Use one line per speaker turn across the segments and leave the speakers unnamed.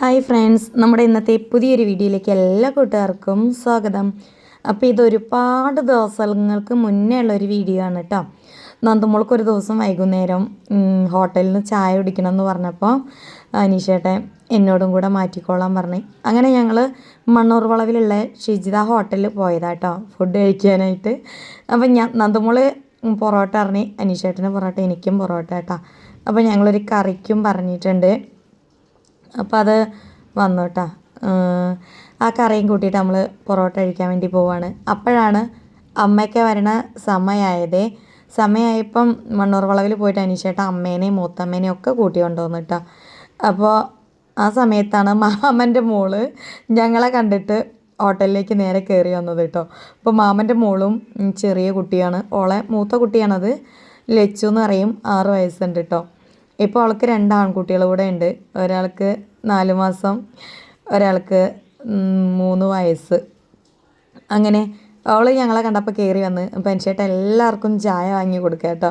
Hi friends നമ്മുടെ ഇന്നത്തെ പുതിയൊരു വീഡിയോയിലേക്ക് എല്ലാ കൂട്ടുകാർക്കും സ്വാഗതം. അപ്പോൾ ഇതൊരുപാട് ദിവസങ്ങൾക്ക് മുന്നേ ഉള്ള ഒരു വീഡിയോ ആണ് കേട്ടോ. നന്ദുമോൾക്ക് ഒരു ദിവസം വൈകുന്നേരം ഹോട്ടലിൽ നിന്ന് ചായ കുടിക്കണം എന്ന് പറഞ്ഞപ്പോൾ അനീഷേട്ടെ എന്നോടും കൂടെ മാറ്റിക്കോളാൻ പറഞ്ഞു. അങ്ങനെ ഞങ്ങൾ മണ്ണൂർ വളവിലുള്ള ഷിജിത ഹോട്ടലിൽ പോയതാട്ടോ ഫുഡ് കഴിക്കാനായിട്ട്. അപ്പം ഞാൻ നന്ദുമോൾ പൊറോട്ട പറഞ്ഞ് അനീഷേട്ടന് പൊറോട്ട എനിക്കും പൊറോട്ട കേട്ടോ. അപ്പോൾ ഞങ്ങളൊരു കറിക്കും പറഞ്ഞിട്ടുണ്ട്. അപ്പോൾ അത് വന്നു കേട്ടോ ആ കറിയും കൂട്ടിയിട്ട് നമ്മൾ പൊറോട്ട കഴിക്കാൻ വേണ്ടി പോവാണ്. അപ്പോഴാണ് അമ്മയ്ക്ക് വരണ സമയമായതേ സമയമായപ്പം മണ്ണൂർ വളവിൽ പോയിട്ട് അനീഷേട്ട അമ്മേനെയും മൂത്തമ്മേനെയും ഒക്കെ കൂട്ടി കൊണ്ടുവന്നു കേട്ടോ അപ്പോൾ ആ സമയത്താണ് മാമന്റെ മോൾ ഞങ്ങളെ കണ്ടിട്ട് ഹോട്ടലിലേക്ക് നേരെ കയറി വന്നത് കേട്ടോ അപ്പോൾ മാമന്റെ മോളും ചെറിയ കുട്ടിയാണ്. ഓളെ മൂത്ത കുട്ടിയാണത് ലച്ചു എന്ന് പറയും ആറ് വയസ്സുണ്ട് കേട്ടോ ഇപ്പോൾ അവൾക്ക് രണ്ട് ആൺകുട്ടികൾ കൂടെ ഉണ്ട്. ഒരാൾക്ക് നാല് മാസം ഒരാൾക്ക് മൂന്ന് വയസ്സ്. അങ്ങനെ അവൾ ഞങ്ങളെ കണ്ടപ്പോൾ കയറി വന്ന് പെൻഷേട്ട എല്ലാവർക്കും ചായ വാങ്ങി കൊടുക്കുക കേട്ടോ.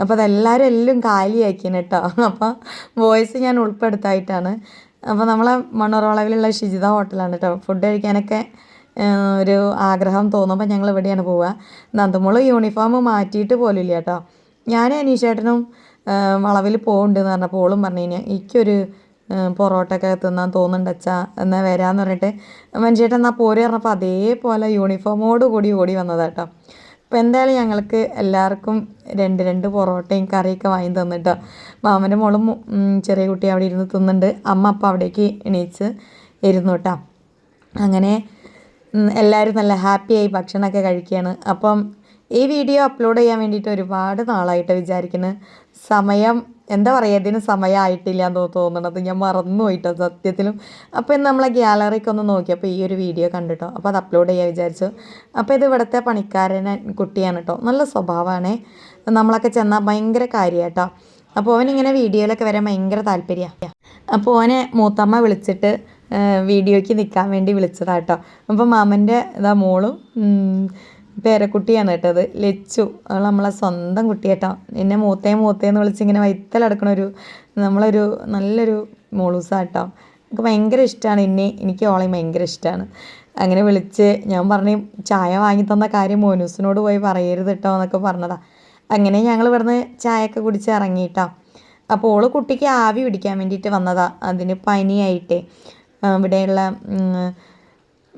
അപ്പോൾ അതെല്ലാവരും എല്ലാം കാലിയാക്കിയാണ് കേട്ടോ. അപ്പോൾ വോയിസ് ഞാൻ ഉൾപ്പെടുത്തായിട്ടാണ്. അപ്പോൾ നമ്മളെ മണ്ണൂർ ശുചിത ഹോട്ടലാണ് കേട്ടോ. ഫുഡ് കഴിക്കാനൊക്കെ ഒരു ആഗ്രഹം തോന്നുമ്പോൾ ഞങ്ങൾ ഇവിടെയാണ് പോവുക. നന്ദമോൾ യൂണിഫോം മാറ്റിയിട്ട് പോലും ഇല്ല കേട്ടോ. ഞാൻ അനീഷേട്ടനും വളവിൽ പോകുന്നുണ്ടെന്ന് പറഞ്ഞപ്പോൾ ഓളും പറഞ്ഞു കഴിഞ്ഞാൽ എനിക്കൊരു പൊറോട്ടയൊക്കെ തിന്നാൻ തോന്നുന്നുണ്ട് അച്ഛാ എന്നാൽ വരാമെന്ന് പറഞ്ഞിട്ട് മനുഷ്യേട്ടൻ എന്നാൽ പോരെ പറഞ്ഞപ്പോൾ അതേപോലെ യൂണിഫോമോട് കൂടി ഓടി വന്നതാട്ടോ അപ്പോൾ എന്തായാലും ഞങ്ങൾക്ക് എല്ലാവർക്കും രണ്ട് രണ്ട് പൊറോട്ടയും കറിയൊക്കെ വാങ്ങി തന്നിട്ടോ. മാമന്റെ മോളും ചെറിയ കുട്ടി അവിടെ ഇരുന്ന് തിന്നുന്നുണ്ട്. അമ്മ അപ്പം അവിടേക്ക് എണീച്ച് ഇരുന്നു കേട്ടോ അങ്ങനെ എല്ലാവരും നല്ല ഹാപ്പിയായി ഭക്ഷണമൊക്കെ കഴിക്കുകയാണ് അപ്പം ഈ വീഡിയോ അപ്ലോഡ് ചെയ്യാൻ വേണ്ടിയിട്ട് ഒരുപാട് നാളായിട്ട് വിചാരിക്കുന്നത് സമയം എന്താ പറയുക ഇതിന് സമയമായിട്ടില്ല എന്ന് തോന്നുന്നത് ഞാൻ മറന്നു പോയിട്ടോ സത്യത്തിലും അപ്പോൾ നമ്മളെ ഗ്യാലറിക്ക് ഒന്ന് നോക്കിയപ്പോൾ ഈ ഒരു വീഡിയോ കണ്ടിട്ടോ. അപ്പോൾ അത് അപ്ലോഡ് ചെയ്യാൻ വിചാരിച്ചു. അപ്പോൾ ഇത് ഇവിടുത്തെ പണിക്കാരനെ കുട്ടിയാണ് കേട്ടോ നല്ല സ്വഭാവമാണ് നമ്മളൊക്കെ ചെന്നാൽ ഭയങ്കര കാര്യമാട്ടോ അപ്പോൾ അവനിങ്ങനെ വീഡിയോയിലൊക്കെ വരാൻ ഭയങ്കര താല്പര്യമാണ് അപ്പോൾ അവനെ മൂത്തമ്മ വിളിച്ചിട്ട് വീഡിയോയ്ക്ക് നിൽക്കാൻ വേണ്ടി വിളിച്ചതാട്ടോ അപ്പോൾ മാമന്റെ ഇതാ മോളും പേരക്കുട്ടിയാണ് കേട്ടത് ലച്ചു. അവൾ നമ്മളെ സ്വന്തം കുട്ടി കേട്ടോ എന്നെ മൂത്തേ മൂത്തേന്ന് വിളിച്ച് ഇങ്ങനെ വൈത്തലടക്കണ ഒരു നമ്മളൊരു നല്ലൊരു മോളൂസാട്ടോ എനിക്ക് ഭയങ്കര ഇഷ്ടമാണ് എന്നെ. എനിക്ക് ഓളെയും ഭയങ്കര ഇഷ്ടമാണ് അങ്ങനെ വിളിച്ച് ഞാൻ പറഞ്ഞു ചായ വാങ്ങി തന്ന കാര്യം മോനൂസിനോട് പോയി പറയരുത് കേട്ടോ എന്നൊക്കെ പറഞ്ഞതാ. അങ്ങനെ ഞങ്ങൾ ഇവിടുന്ന് ചായയൊക്കെ കുടിച്ച് ഇറങ്ങിയിട്ടോ. അപ്പോൾ ഓൾ കുട്ടിക്ക് ആവി പിടിക്കാൻ വേണ്ടിയിട്ട് വന്നതാ. അതിന് പനിയായിട്ടേ. ഇവിടെയുള്ള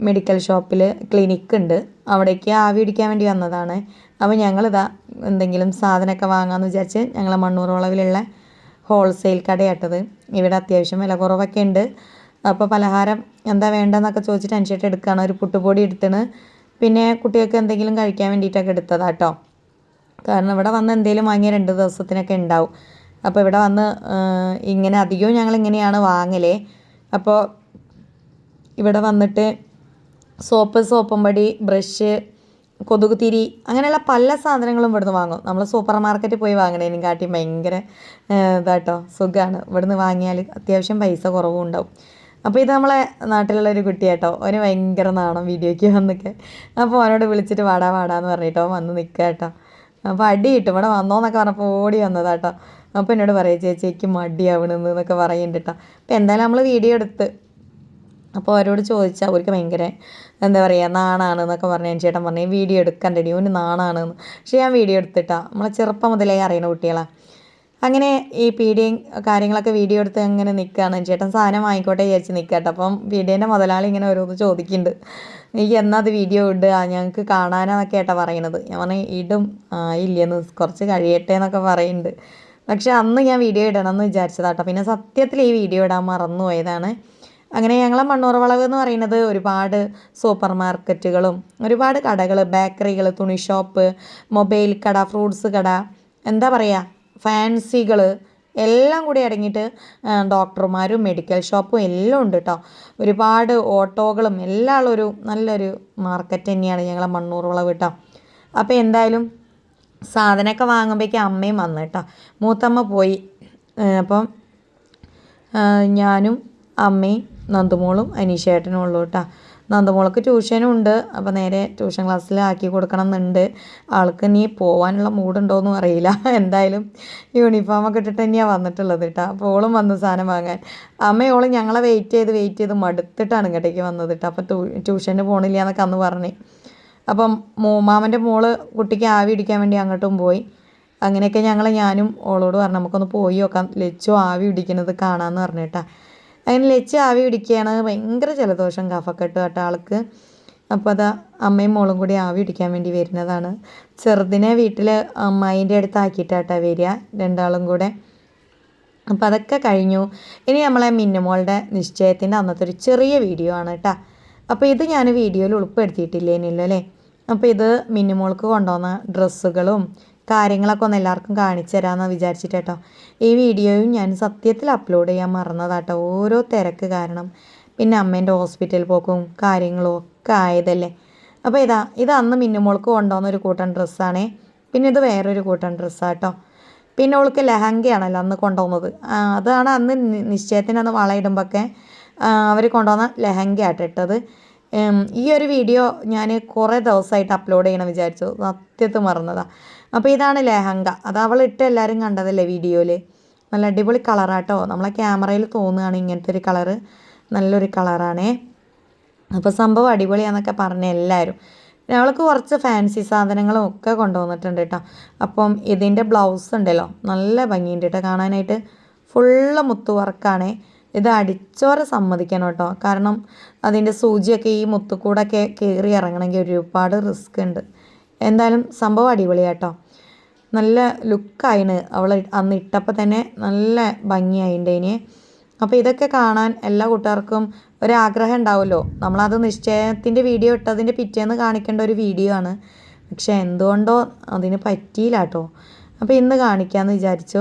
മെഡിക്കൽ ഷോപ്പിൽ ക്ലിനിക്ക് ഉണ്ട്. അവിടേക്ക് ആവി പിടിക്കാൻ വേണ്ടി വന്നതാണ്. അപ്പോൾ ഞങ്ങളിതാ എന്തെങ്കിലും സാധനമൊക്കെ വാങ്ങാമെന്ന് വിചാരിച്ച് ഞങ്ങൾ മണ്ണൂറോളവിലുള്ള ഹോൾസെയിൽ കടയാട്ടത്. ഇവിടെ അത്യാവശ്യം വില കുറവൊക്കെ ഉണ്ട്. അപ്പോൾ പലഹാരം എന്താ വേണ്ടതെന്നൊക്കെ ചോദിച്ചിട്ട് അനുസരിച്ചിട്ട് എടുക്കുകയാണ് ഒരു പുട്ടുപൊടി എടുത്തിന് പിന്നെ കുട്ടികൾക്ക് എന്തെങ്കിലും കഴിക്കാൻ വേണ്ടിയിട്ടൊക്കെ എടുത്തതാട്ടോ. കാരണം ഇവിടെ വന്ന് എന്തെങ്കിലും വാങ്ങിയ രണ്ട് ദിവസത്തിനൊക്കെ ഉണ്ടാവും. അപ്പോൾ ഇവിടെ വന്ന് ഇങ്ങനെ അധികവും ഞങ്ങൾ ഇങ്ങനെയാണ് വാങ്ങലേ. അപ്പോൾ ഇവിടെ വന്നിട്ട് സോപ്പ് സോപ്പും പടി ബ്രഷ് കൊതുകുതിരി അങ്ങനെയുള്ള പല സാധനങ്ങളും ഇവിടുന്ന് വാങ്ങും. നമ്മൾ സൂപ്പർ മാർക്കറ്റിൽ പോയി വാങ്ങണേനും കാട്ടി ഭയങ്കര ഇതാട്ടോ സുഖമാണ് ഇവിടുന്ന് വാങ്ങിയാൽ അത്യാവശ്യം പൈസ കുറവും ഉണ്ടാവും. അപ്പോൾ ഇത് നമ്മളെ നാട്ടിലുള്ള ഒരു കുട്ടിയാട്ടോ. അവന് ഭയങ്കര നാണം വീഡിയോയ്ക്ക് വന്നൊക്കെ. അപ്പോൾ അവനോട് വിളിച്ചിട്ട് വാടാ വാടാന്ന് പറഞ്ഞിട്ടോ വന്ന് നിൽക്കുക കേട്ടോ. അപ്പോൾ അടി കിട്ടും. ഇവിടെ വന്നോന്നൊക്കെ പറഞ്ഞപ്പോൾ ഓടി വന്നതാട്ടോ. അപ്പോൾ എന്നോട് പറയാം ചേച്ചിക്ക് മടിയാവണെന്ന് എന്നൊക്കെ പറയുന്നുണ്ട് കേട്ടോ. അപ്പോൾ എന്തായാലും നമ്മൾ വീഡിയോ എടുത്ത് അപ്പോൾ അവരോട് ചോദിച്ചാൽ അവർക്ക് ഭയങ്കര എന്താ പറയുക നാണാണ് എന്നൊക്കെ പറഞ്ഞു ചേട്ടൻ പറഞ്ഞു വീഡിയോ എടുക്കണ്ടടി ഓന് നാണാണ് പക്ഷേ ഞാൻ വീഡിയോ എടുത്തിട്ടാ. നമ്മളെ ചെറുപ്പം മുതലേ അറിയണ കുട്ടികളാണ് അങ്ങനെ ഈ പീഡിയയും കാര്യങ്ങളൊക്കെ വീഡിയോ എടുത്ത് അങ്ങനെ നിൽക്കുകയാണ് ചേട്ടൻ സാധനം വാങ്ങിക്കോട്ടെ വിചാരിച്ച് നിൽക്കട്ടെ അപ്പം പീഡിയേന്റെ മുതലാളി ഇങ്ങനെ ഓരോന്ന് ചോദിക്കുന്നുണ്ട് എനിക്ക് എന്നാ അത് വീഡിയോ ഇടുക ഞങ്ങൾക്ക് കാണാനാന്നൊക്കെ ഏട്ടാ പറയണത്. ഞാൻ പറഞ്ഞു ഇടും. ആ ഇല്ലെന്ന്. കുറച്ച് കഴിയട്ടെ എന്നൊക്കെ പറയുന്നുണ്ട് പക്ഷേ അന്ന് ഞാൻ വീഡിയോ ഇടണം എന്ന് വിചാരിച്ചതാട്ടോ. പിന്നെ സത്യത്തിൽ ഈ വീഡിയോ ഇടാൻ മറന്നു പോയതാണ് അങ്ങനെ ഞങ്ങളെ മണ്ണൂർ വളവ് എന്ന് പറയുന്നത് ഒരുപാട് സൂപ്പർ മാർക്കറ്റുകളും ഒരുപാട് കടകൾ ബേക്കറികൾ തുണി ഷോപ്പ് മൊബൈൽ കട ഫ്രൂട്ട്സ് കട എന്താ പറയുക ഫാൻസികൾ എല്ലാം കൂടി അടങ്ങിയിട്ട് ഡോക്ടർമാരും മെഡിക്കൽ ഷോപ്പും എല്ലാം ഉണ്ട് കേട്ടോ ഒരുപാട് ഓട്ടോകളും എല്ലാം ഒരു നല്ലൊരു മാർക്കറ്റ് തന്നെയാണ് ഞങ്ങളെ മണ്ണൂർ വളവ് കേട്ടോ അപ്പോൾ എന്തായാലും സാധനമൊക്കെ വാങ്ങുമ്പോഴേക്കും അമ്മയും വന്നു കേട്ടോ മൂത്തമ്മ പോയി അപ്പം ഞാനും അമ്മയും നന്ദുമോളും അനീഷേട്ടനും ഉള്ളൂ കേട്ടോ. നന്ദമോൾക്ക് ട്യൂഷനും ഉണ്ട് അപ്പോൾ നേരെ ട്യൂഷൻ ക്ലാസ്സിൽ ആക്കി കൊടുക്കണം എന്നുണ്ട് ആൾക്ക് ഇനി പോകാനുള്ള മൂഡുണ്ടോയെന്നും അറിയില്ല. എന്തായാലും യൂണിഫോമൊക്കെ ഇട്ടിട്ട് തന്നെയാണ് വന്നിട്ടുള്ളത് കേട്ടോ. അപ്പോൾ ഓളും വന്ന് സാധനം വാങ്ങാൻ. അമ്മയോളും ഞങ്ങളെ വെയിറ്റ് ചെയ്ത് വെയിറ്റ് ചെയ്ത് മടുത്തിട്ടാണ് ഇങ്ങോട്ടേക്ക് വന്നത് കേട്ടോ. അപ്പോൾ ട്യൂഷന് പോകണില്ല എന്നൊക്കെ അന്ന് പറഞ്ഞു. അപ്പം മൂമാമന്റെ മോൾ കുട്ടിക്ക് ആവി ഇടിക്കാൻ വേണ്ടി അങ്ങോട്ടും പോയി. അങ്ങനെയൊക്കെ ഞങ്ങൾ ഞാനും ഓളോട് പറഞ്ഞു നമുക്കൊന്ന് പോയി നോക്കാം. ലച്ചു ആവി പിടിക്കുന്നത് കാണാമെന്ന് പറഞ്ഞിട്ടാ അങ്ങനെ ലച്ച് ആവി പിടിക്കുകയാണ്. ഭയങ്കര ജലദോഷം കഫക്കെട്ട് കേട്ടോ ആൾക്ക്. അപ്പോൾ അത് അമ്മയും മോളും കൂടി ആവി പിടിക്കാൻ വേണ്ടി വരുന്നതാണ്. ചെറുതിനെ വീട്ടിൽ അമ്മായിന്റെ അടുത്ത് ആക്കിയിട്ടാട്ടാ വരിക രണ്ടാളും കൂടെ. അപ്പോൾ അതൊക്കെ കഴിഞ്ഞു. ഇനി നമ്മളെ മിന്നുമോളുടെ നിശ്ചയത്തിന്റെ അന്നത്തെ ഒരു ചെറിയ വീഡിയോ ആണ് കേട്ടോ. അപ്പോൾ ഇത് ഞാൻ വീഡിയോയിൽ ഉൾപ്പെടുത്തിയിട്ടില്ലേനില്ലല്ലേ? അപ്പോൾ ഇത് മിന്നുമോൾക്ക് കൊണ്ടുവന്ന ഡ്രസ്സുകളും കാര്യങ്ങളൊക്കെ ഒന്ന് എല്ലാവർക്കും കാണിച്ചു തരാമെന്ന് വിചാരിച്ചിട്ട് കേട്ടോ. ഈ വീഡിയോയും ഞാൻ സത്യത്തിൽ അപ്ലോഡ് ചെയ്യാൻ മറന്നതാട്ടോ ഓരോ തിരക്ക് കാരണം പിന്നെ അമ്മേന്റെ ഹോസ്പിറ്റൽ പോക്കും കാര്യങ്ങളും ഒക്കെ ആയതല്ലേ. അപ്പോൾ ഇതാ ഇത് അന്ന് മിന്നുമോൾക്ക് കൊണ്ടുവന്ന ഒരു കൂട്ടം ഡ്രസ്സാണേ പിന്നെ ഇത് വേറൊരു കൂട്ടം ഡ്രസ്സാട്ടോ പിന്നെ അവൾക്ക് ലെഹങ്കയാണല്ലോ അന്ന് കൊണ്ടുവന്നത്. അതാണ് അന്ന് നിശ്ചയത്തിന് അന്ന് വളയിടുമ്പോഴൊക്കെ അവർ കൊണ്ടുവന്ന ലെഹങ്ക ആട്ടിട്ടത് ഈ ഒരു വീഡിയോ ഞാൻ കുറേ ദിവസമായിട്ട് അപ്ലോഡ് ചെയ്യണം വിചാരിച്ചു. സത്യത്ത് മറന്നതാണ് അപ്പോൾ ഇതാണ് ലെഹങ്ക. അത് അവൾ ഇട്ട് എല്ലാവരും കണ്ടതല്ലേ വീഡിയോയിൽ നല്ല അടിപൊളി കളറാട്ടോ നമ്മളെ ക്യാമറയിൽ തോന്നുകയാണ് ഇങ്ങനത്തെ ഒരു കളറ് നല്ലൊരു കളറാണേ അപ്പോൾ സംഭവം അടിപൊളിയാന്നൊക്കെ പറഞ്ഞ എല്ലാവരും അവൾക്ക് കുറച്ച് ഫാൻസി സാധനങ്ങളും ഒക്കെ കൊണ്ടുവന്നിട്ടുണ്ട് കേട്ടോ അപ്പം ഇതിന്റെ ബ്ലൗസ് ഉണ്ടല്ലോ. നല്ല ഭംഗിയുണ്ട് കേട്ടോ കാണാനായിട്ട് ഫുള്ള് മുത്തു വർക്കാണേ ഇത് അടിച്ചോരെ സമ്മതിക്കണം കേട്ടോ. കാരണം അതിന്റെ സൂചിയൊക്കെ ഈ മുത്തുകൂടൊക്കെ കയറി ഇറങ്ങണമെങ്കിൽ ഒരുപാട് റിസ്ക് ഉണ്ട്. എന്തായാലും സംഭവം അടിപൊളിയാട്ടോ. നല്ല ലുക്കായിന് അവൾ അന്ന് ഇട്ടപ്പോൾ തന്നെ നല്ല ഭംഗിയായിണ്ടേന് അപ്പോൾ ഇതൊക്കെ കാണാൻ എല്ലാ കൂട്ടുകാർക്കും ഒരാഗ്രഹം ഉണ്ടാവുമല്ലോ. നമ്മളത് നിശ്ചയത്തിന്റെ വീഡിയോ ഇട്ടതിന്റെ പിറ്റേന്ന് കാണിക്കേണ്ട ഒരു വീഡിയോ ആണ്. പക്ഷേ എന്തുകൊണ്ടോ അതിന് പറ്റിയില്ല കേട്ടോ. അപ്പോൾ ഇന്ന് കാണിക്കാമെന്ന് വിചാരിച്ചു.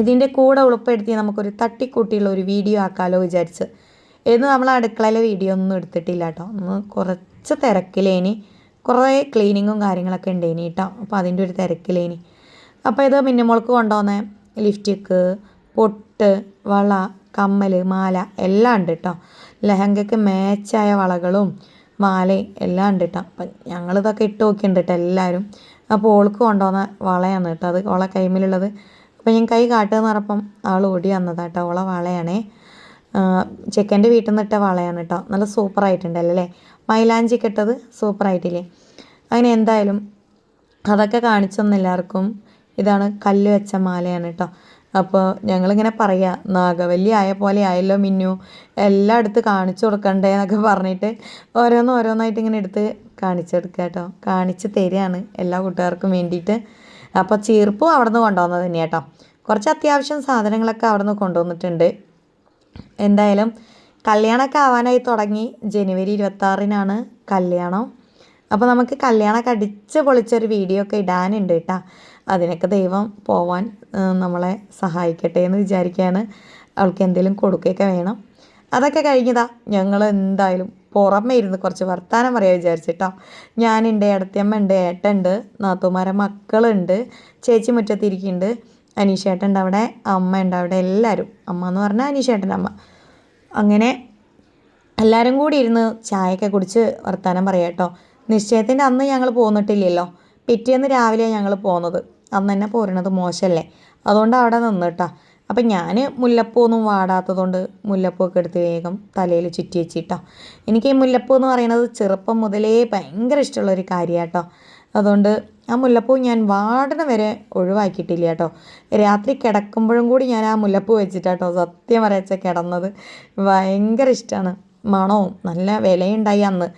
ഇതിന്റെ കൂടെ ഉൾപ്പെടുത്തി നമുക്കൊരു തട്ടിക്കൂട്ടിയുള്ള ഒരു വീഡിയോ ആക്കാമല്ലോ വിചാരിച്ച്. ഇത് നമ്മൾ അടുക്കളയിലെ വീഡിയോ ഒന്നും എടുത്തിട്ടില്ല കേട്ടോ. ഒന്ന് കുറച്ച് തിരക്കിലേനി. കുറേ ക്ലീനിങ്ങും കാര്യങ്ങളൊക്കെ ഉണ്ടേനി കേട്ടോ. അപ്പോൾ അതിന്റെ ഒരു തിരക്കിലേനി. അപ്പോൾ ഇത് മിന്നുമോൾക്ക് കൊണ്ടുവന്ന. ലിഫ്റ്റിക്ക് പൊട്ട് വള കമ്മൽ മാല എല്ലാം ഉണ്ട് കേട്ടോ. ലെഹങ്കയ്ക്ക് മാച്ചായ വളകളും മാലയും എല്ലാം ഉണ്ട് കേട്ടോ. അപ്പം ഞങ്ങളിതൊക്കെ ഇട്ട് നോക്കിയിട്ടുണ്ട് കേട്ടോ എല്ലാവരും. അപ്പോൾ ഓൾക്ക് കൊണ്ടുവന്ന വളയാണ് കേട്ടോ അത്. ഓളെ കൈമിലുള്ളത്. അപ്പോൾ ഞാൻ കൈ കാട്ടുന്ന പറഞ്ഞപ്പം ആൾ ഓടി വന്നതാട്ടോ ഓളെ വളയാണേ. ചെക്കന്റെ വീട്ടിൽ നിന്ന് ഇട്ട വളയാണ് കേട്ടോ. നല്ല സൂപ്പറായിട്ടുണ്ടല്ലോ അല്ലേ? മൈലാഞ്ചി ഇട്ടത് സൂപ്പറായിട്ടില്ലേ അങ്ങനെ എന്തായാലും അതൊക്കെ കാണിച്ചൊന്നും എല്ലാവർക്കും ഇതാണ് കല്ല് വെച്ച മാലയാണ് കേട്ടോ. അപ്പോൾ ഞങ്ങളിങ്ങനെ പറയുക നാഗവല്ലി ആയ പോലെ ആയല്ലോ മിന്നു. എല്ലായിടത്ത് കാണിച്ചു കൊടുക്കണ്ടേ എന്നൊക്കെ പറഞ്ഞിട്ട് ഓരോന്ന് ഓരോന്നായിട്ട് ഇങ്ങനെ എടുത്ത് കാണിച്ചെടുക്കാം കേട്ടോ. കാണിച്ച് തരികയാണ് എല്ലാ കൂട്ടുകാർക്കും വേണ്ടിയിട്ട്. അപ്പോൾ ചീർപ്പും അവിടെ നിന്ന് കൊണ്ടുവന്നത് തന്നെ കേട്ടോ. കുറച്ച് അത്യാവശ്യം സാധനങ്ങളൊക്കെ അവിടെ നിന്ന് കൊണ്ടുവന്നിട്ടുണ്ട്. എന്തായാലും കല്യാണമൊക്കെ ആവാനായി തുടങ്ങി. ജനുവരി ഇരുപത്താറിനാണ് കല്യാണം. അപ്പോൾ നമുക്ക് കല്യാണമൊക്കെ അടിച്ച് പൊളിച്ചൊരു വീഡിയോ ഒക്കെ ഇടാനുണ്ട് കേട്ടോ. അതിനൊക്കെ ദൈവം പോവാൻ നമ്മളെ സഹായിക്കട്ടെ എന്ന് വിചാരിക്കുകയാണ് അവൾക്ക് എന്തെങ്കിലും കൊടുക്കുകയൊക്കെ വേണം. അതൊക്കെ കഴിഞ്ഞതാ. ഞങ്ങൾ എന്തായാലും പുറമെ ഇരുന്ന് കുറച്ച് വർത്തമാനം പറയാൻ വിചാരിച്ചിട്ടോ. ഞാനുണ്ട് ഇടത്തിയമ്മ ഉണ്ട് ഏട്ടുണ്ട് നാത്തുമാരെ മക്കളുണ്ട് ചേച്ചി മുറ്റത്തിരിക്കുന്നുണ്ട് അനീഷേട്ടന്റെ അവിടെ അമ്മ ഉണ്ട് അവിടെ എല്ലാവരും അമ്മ എന്ന് പറഞ്ഞാൽ അനീഷേട്ടന്റെ അമ്മ. അങ്ങനെ എല്ലാവരും കൂടി ഇരുന്ന് ചായയൊക്കെ കുടിച്ച് വർത്തമാനം പറയാം കേട്ടോ. നിശ്ചയത്തിന്റെ അന്ന് ഞങ്ങൾ പോന്നിട്ടില്ലല്ലോ. പിറ്റേന്ന് രാവിലെയാണ് ഞങ്ങൾ പോകുന്നത് അന്ന് തന്നെ പോരണത് മോശമല്ലേ അതുകൊണ്ട് അവിടെ നിന്നിട്ടാ അപ്പം ഞാൻ മുല്ലപ്പൂ ഒന്നും വാടാത്തതുകൊണ്ട് മുല്ലപ്പൂ ഒക്കെ എടുത്ത് വേഗം തലയിൽ ചുറ്റി വെച്ചിട്ടോ. എനിക്ക് ഈ മുല്ലപ്പൂ എന്ന് പറയുന്നത് ചെറുപ്പം മുതലേ ഭയങ്കര ഇഷ്ടമുള്ളൊരു കാര്യമാട്ടോ അതുകൊണ്ട് ആ മുല്ലപ്പൂ ഞാൻ വാടണ വരെ ഒഴിവാക്കിയിട്ടില്ല കേട്ടോ. രാത്രി കിടക്കുമ്പോഴും കൂടി ഞാൻ ആ മുല്ലപ്പൂ വെച്ചിട്ടാട്ടോ സത്യം പറയച്ച കിടന്നത്. ഭയങ്കര ഇഷ്ടമാണ് മണവും നല്ല വിലയുണ്ടായി അന്ന്.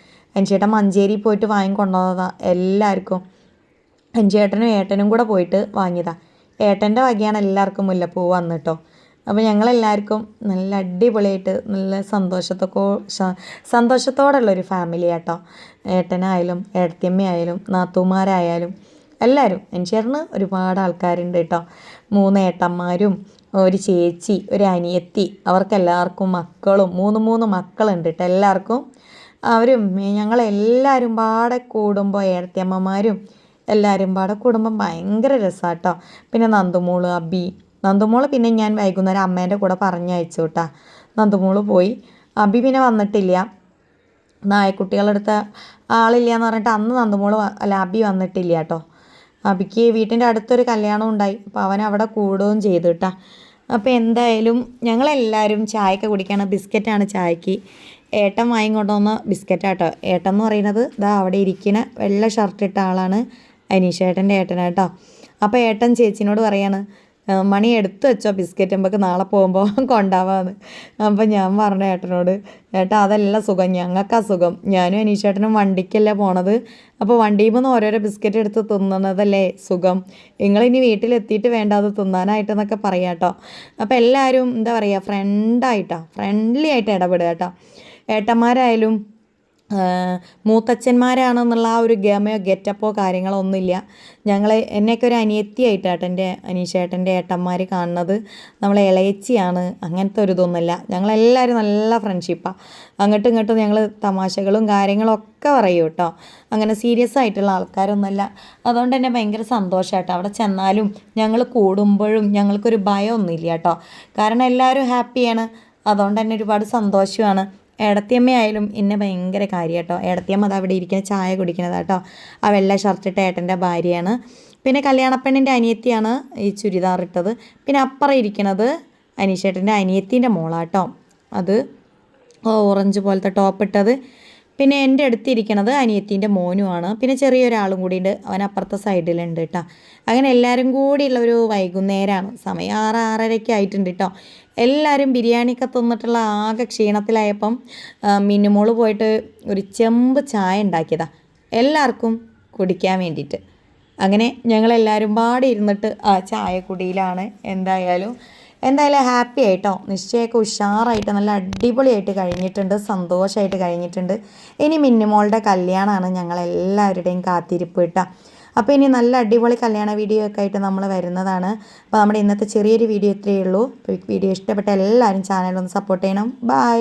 ചേട്ടൻ മഞ്ചേരി പോയിട്ട് വാങ്ങിക്കൊണ്ടുവന്നതാണ് എല്ലാവർക്കും ചേട്ടനും ഏട്ടനും കൂടെ പോയിട്ട് വാങ്ങിയതാണ് ഏട്ടന്റെ വകയാണ് എല്ലാവർക്കും മുല്ലപ്പൂ വന്നു കേട്ടോ അപ്പോൾ ഞങ്ങളെല്ലാവർക്കും നല്ല അടിപൊളിയായിട്ട് നല്ല സന്തോഷത്തൊക്കെ സന്തോഷത്തോടുള്ളൊരു ഫാമിലി ആട്ടോ. ഏട്ടനായാലും ഏട്ടത്തിയമ്മയായാലും നാത്തൂമാരായാലും എല്ലാവരും ചേട്ടന് ഒരുപാട് ആൾക്കാരുണ്ട് കേട്ടോ. മൂന്ന് ഏട്ടന്മാരും ഒരു ചേച്ചി ഒരു അനിയത്തി അവർക്കെല്ലാവർക്കും മക്കളും മൂന്ന് മൂന്ന് മക്കളുണ്ട് കേട്ടോ എല്ലാവർക്കും. അവരും ഞങ്ങളെല്ലാവരും പാടെ കൂടുമ്പോൾ ഏടത്തിയമ്മമാരും എല്ലാവരും പാടെ കുടുംബം ഭയങ്കര രസമാട്ടോ പിന്നെ നന്ദുമോൾ അബി. നന്ദുമോൾ പിന്നെ ഞാൻ വൈകുന്നേരം അമ്മേന്റെ കൂടെ പറഞ്ഞയച്ചു കേട്ടാ നന്ദുമോൾ പോയി. അബി പിന്നെ വന്നിട്ടില്ല. നായക്കുട്ടികളെടുത്ത ആളില്ല എന്ന് പറഞ്ഞിട്ട് അന്ന് നന്ദുമോൾ അല്ല അബി വന്നിട്ടില്ല കേട്ടോ അബിക്ക് വീട്ടിന്റെ അടുത്തൊരു കല്യാണം ഉണ്ടായി. അപ്പോൾ അവൻ അവിടെ കൂടുകയും ചെയ്തു കേട്ടാ അപ്പോൾ എന്തായാലും ഞങ്ങളെല്ലാവരും ചായയൊക്കെ കുടിക്കുകയാണ് ബിസ്ക്കറ്റാണ് ചായക്ക്. ഏട്ടൻ വാങ്ങിക്കൊണ്ടുവന്ന ബിസ്ക്കറ്റാട്ടോ ഏട്ടൻ എന്ന് പറയുന്നത് ഇതാ അവിടെ ഇരിക്കുന്ന വെള്ള ഷർട്ട് ഇട്ട ആളാണ്. അനീഷേട്ടന്റെ ഏട്ടനാട്ടോ അപ്പോൾ ഏട്ടൻ ചേച്ചിനോട് പറയാണ് മണി എടുത്തു വെച്ചോ ബിസ്ക്കറ്റ് നമുക്ക് നാളെ പോകുമ്പോൾ കൊണ്ടാവാന്ന്. അപ്പം ഞാൻ പറഞ്ഞു ഏട്ടനോട് ഏട്ടാ അതല്ല സുഖം ഞങ്ങൾക്കാ അസുഖം ഞാനും അനീഷേട്ടനും വണ്ടിക്കല്ലേ പോണത്. അപ്പോൾ വണ്ടിയിൽ നിന്ന് ഓരോരോ ബിസ്ക്കറ്റ് എടുത്ത് തിന്നുന്നതല്ലേ സുഖം. നിങ്ങളിനി വീട്ടിലെത്തിയിട്ട് വേണ്ട അത് തിന്നാനായിട്ടെന്നൊക്കെ പറയാം കേട്ടോ. അപ്പോൾ എല്ലാവരും എന്താ പറയുക ഫ്രണ്ടായിട്ടാണ് ഫ്രണ്ട്ലി ആയിട്ട് ഇടപെടുക കേട്ടോ. ഏട്ടന്മാരായാലും മൂത്തച്ഛന്മാരാണെന്നുള്ള ആ ഒരു ഗമയോ ഗെറ്റപ്പോ കാര്യങ്ങളോ ഒന്നുമില്ല. ഞങ്ങൾ എന്നെയൊക്കെ ഒരു അനിയത്തിയായിട്ടാണ് എന്റെ അനീഷേട്ടന്റെ ഏട്ടന്മാർ കാണുന്നത്. നമ്മളെ ഇളയച്ചിയാണ്. അങ്ങനത്തെ ഒരു ഇതൊന്നുമില്ല. ഞങ്ങളെല്ലാവരും നല്ല ഫ്രണ്ട്ഷിപ്പാണ് അങ്ങോട്ടും ഇങ്ങോട്ടും ഞങ്ങൾ തമാശകളും കാര്യങ്ങളും ഒക്കെ പറയും കേട്ടോ. അങ്ങനെ സീരിയസ് ആയിട്ടുള്ള ആൾക്കാരൊന്നുമല്ല. അതുകൊണ്ട് തന്നെ ഭയങ്കര സന്തോഷമായിട്ടോ അവിടെ ചെന്നാലും ഞങ്ങൾ കൂടുമ്പോഴും ഞങ്ങൾക്കൊരു ഭയമൊന്നുമില്ല കേട്ടോ. കാരണം എല്ലാവരും ഹാപ്പിയാണ്. അതുകൊണ്ട് തന്നെ ഒരുപാട് സന്തോഷമാണ്. ഏടത്തിയമ്മയായാലും എന്നെ ഭയങ്കര കാര്യം കേട്ടോ ഏടത്തിയമ്മ അത് അവിടെ ഇരിക്കുന്ന ചായ കുടിക്കണതാട്ടോ. ആ വെള്ള ഷർട്ടിട്ട ഏട്ടന്റെ ഭാര്യയാണ്. പിന്നെ കല്യാണപ്പെണ്ണിന്റെ അനിയത്തിയാണ് ഈ ചുരിദാർ ഇട്ടത്. പിന്നെ അപ്പുറം ഇരിക്കണത് അനീഷേട്ടന്റെ അനിയത്തിന്റെ മോളാട്ടോ. അത് ഓറഞ്ച് പോലത്തെ ടോപ്പ് ഇട്ടത്. പിന്നെ എന്റെ അടുത്തിരിക്കണത് അനിയത്തിന്റെ മോനുമാണ്. പിന്നെ ചെറിയൊരാളും കൂടി ഉണ്ട് അവൻ അപ്പുറത്തെ സൈഡിലുണ്ട് കേട്ടോ അങ്ങനെ എല്ലാവരും കൂടിയുള്ള ഒരു വൈകുന്നേരമാണ് സമയം ആറ് ആറരയ്ക്ക് ആയിട്ടുണ്ട് കേട്ടോ എല്ലാവരും ബിരിയാണിയൊക്കെ തിന്നിട്ടുള്ള ആകെ ക്ഷീണത്തിലായപ്പം മിന്നുമോൾ പോയിട്ട് ഒരു ചെമ്പ് ചായ ഉണ്ടാക്കിയതാ. എല്ലാവർക്കും കുടിക്കാൻ വേണ്ടിയിട്ട്. അങ്ങനെ ഞങ്ങളെല്ലാവരും പാടി ഇരുന്നിട്ട് ആ ചായ കുടിയിലാണ് എന്തായാലും എന്തായാലും ഹാപ്പി ആയിട്ടോ? നിശ്ചയമൊക്കെ ഉഷാറായിട്ട് നല്ല അടിപൊളിയായിട്ട് കഴിഞ്ഞിട്ടുണ്ട് സന്തോഷമായിട്ട് കഴിഞ്ഞിട്ടുണ്ട്. ഇനി മിന്നുമോളുടെ കല്യാണമാണ് ഞങ്ങളെല്ലാവരുടെയും കാത്തിരിപ്പ് കേട്ടോ അപ്പോൾ ഇനി നല്ല അടിപൊളി കല്യാണ വീഡിയോ ഒക്കെ ആയിട്ട് നമ്മൾ വരുന്നതാണ്. അപ്പോൾ നമ്മുടെ ഇന്നത്തെ ചെറിയൊരു വീഡിയോ ഇത്രയേ ഉള്ളൂ. വീഡിയോ ഇഷ്ടപ്പെട്ട എല്ലാവരും ചാനലൊന്ന് സപ്പോർട്ട് ചെയ്യണം. ബൈ